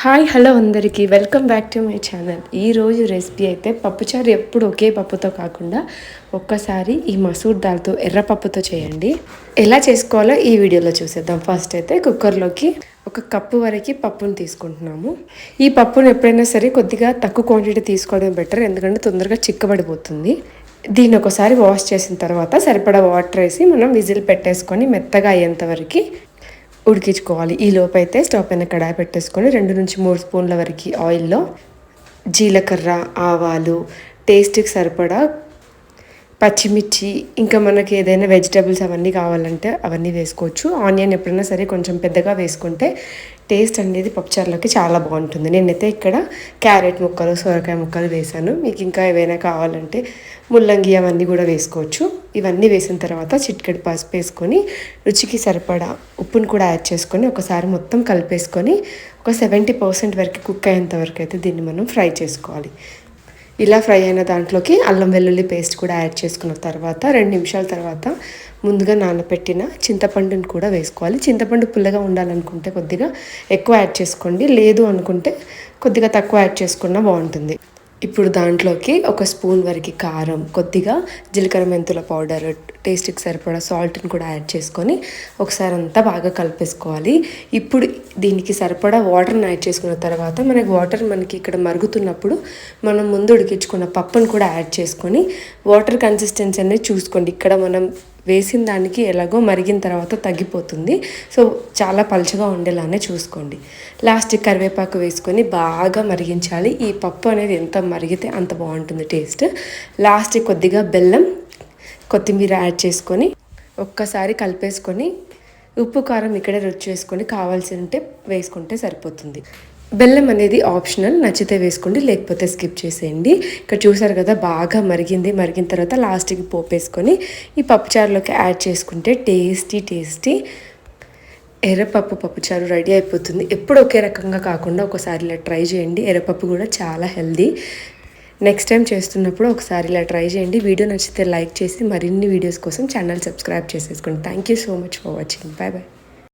Hi hello అందరికీ. Welcome back to my channel. ఈరోజు recipe అయితే పప్పుచారు ఎప్పుడు ఒకే పప్పుతో కాకుండా ఒక్కసారి ఈ మసూర్ దాల్తో ఎర్ర పప్పుతో చేయండి. ఎలా చేసుకోవాలో ఈ వీడియోలో చూసేద్దాం. ఫస్ట్ అయితే కుక్కర్లోకి ఒక కప్పు వరకు పప్పును తీసుకుంటున్నాము. ఈ పప్పును ఎప్పుడైనా సరే కొద్దిగా తక్కువ క్వాంటిటీ తీసుకోవడం బెటర్ ఎందుకంటే తొందరగా చిక్కబడిపోతుంది. దీన్ని ఒకసారి వాష్ చేసిన తర్వాత సరిపడా వాటర్ వేసి మనం విజిల్ పెట్టేసుకొని మెత్తగా అయ్యేంత వరకు ఉడికించుకోవాలి. ఈ లోపైతే స్టవ్ పైన కడాయి పెట్టేసుకొని రెండు నుంచి మూడు స్పూన్ల వరకు ఆయిల్లో జీలకర్ర ఆవాలు టేస్ట్కి సరిపడా పచ్చిమిర్చి ఇంకా మనకి ఏదైనా వెజిటేబుల్స్ అవన్నీ కావాలంటే అవన్నీ వేసుకోవచ్చు. ఆనియన్ ఎప్పుడైనా సరే కొంచెం పెద్దగా వేసుకుంటే టేస్ట్ అనేది పప్పుచారులోకి చాలా బాగుంటుంది. నేనైతే ఇక్కడ క్యారెట్ ముక్కలు సొరకాయ ముక్కలు వేసాను మీకు ఇంకా ఏవైనా కావాలంటే ముల్లంగి అవన్నీ కూడా వేసుకోవచ్చు. ఇవన్నీ వేసిన తర్వాత చిట్కడి పసుపు వేసుకొని రుచికి సరిపడా ఉప్పును కూడా యాడ్ చేసుకొని ఒకసారి మొత్తం కలిపేసుకొని ఒక సెవెంటీ పర్సెంట్ వరకు కుక్ అయ్యేంత వరకు అయితే దీన్ని మనం ఫ్రై చేసుకోవాలి. ఇలా ఫ్రై అయిన దాంట్లోకి అల్లం వెల్లుల్లి పేస్ట్ కూడా యాడ్ చేసుకున్న తర్వాత రెండు నిమిషాల తర్వాత ముందుగా నానబెట్టిన చింతపండుని కూడా వేసుకోవాలి. చింతపండు పుల్లగా ఉండాలనుకుంటే కొద్దిగా ఎక్కువ యాడ్ చేసుకోండి. లేదు అనుకుంటే కొద్దిగా తక్కువ యాడ్ చేసుకున్నా బాగుంటుంది. ఇప్పుడు దాంట్లోకి ఒక స్పూన్ వరకు కారం కొద్దిగా జీలకర్ర మెంతుల పౌడర్ టేస్ట్కి సరిపడా సాల్ట్ని కూడా యాడ్ చేసుకొని ఒకసారి అంతా బాగా కలిపేసుకోవాలి. ఇప్పుడు దీనికి సరిపడా వాటర్ని యాడ్ చేసుకున్న తర్వాత మనకి వాటర్ మనకి ఇక్కడ మరుగుతున్నప్పుడు మనం ముందు ఉడికించుకున్న పప్పును కూడా యాడ్ చేసుకొని వాటర్ కన్సిస్టెన్సీ అనేది చూసుకోండి. ఇక్కడ మనం వేసిన దానికి ఎలాగో మరిగిన తర్వాత తగ్గిపోతుంది. సో చాలా పలుచగా ఉండేలానే చూసుకోండి. లాస్ట్ కరివేపాకు వేసుకొని బాగా మరిగించాలి. ఈ పప్పు అనేది ఎంత మరిగితే అంత బాగుంటుంది టేస్ట్. లాస్ట్ కొద్దిగా బెల్లం కొత్తిమీర యాడ్ చేసుకొని ఒక్కసారి కలిపేసుకొని ఉప్పు కారం ఇక్కడే రుచి వేసుకొని కావాల్సి ఉంటే వేసుకుంటే సరిపోతుంది. బెల్లం అనేది ఆప్షనల్ నచ్చితే వేసుకోండి లేకపోతే స్కిప్ చేసేయండి. ఇక్కడ చూసారు కదా బాగా మరిగింది. మరిగిన తర్వాత లాస్ట్కి పోపు వేసుకొని ఈ పప్పుచారులోకి యాడ్ చేసుకుంటే టేస్టీ టేస్టీ ఎర్రపప్పు పప్పుచారు రెడీ అయిపోతుంది. ఎప్పుడు ఒకే రకంగా కాకుండా ఒకసారి ఇలా ట్రై చేయండి. ఎర్రపప్పు కూడా చాలా హెల్దీ. నెక్స్ట్ టైం చేస్తున్నప్పుడు ఒకసారి ఇలా ట్రై చేయండి. వీడియో నచ్చితే లైక్ చేసి మరిన్ని వీడియోస్ కోసం ఛానల్ సబ్స్క్రైబ్ చేసేసుకోండి. Thank you so much for watching bye bye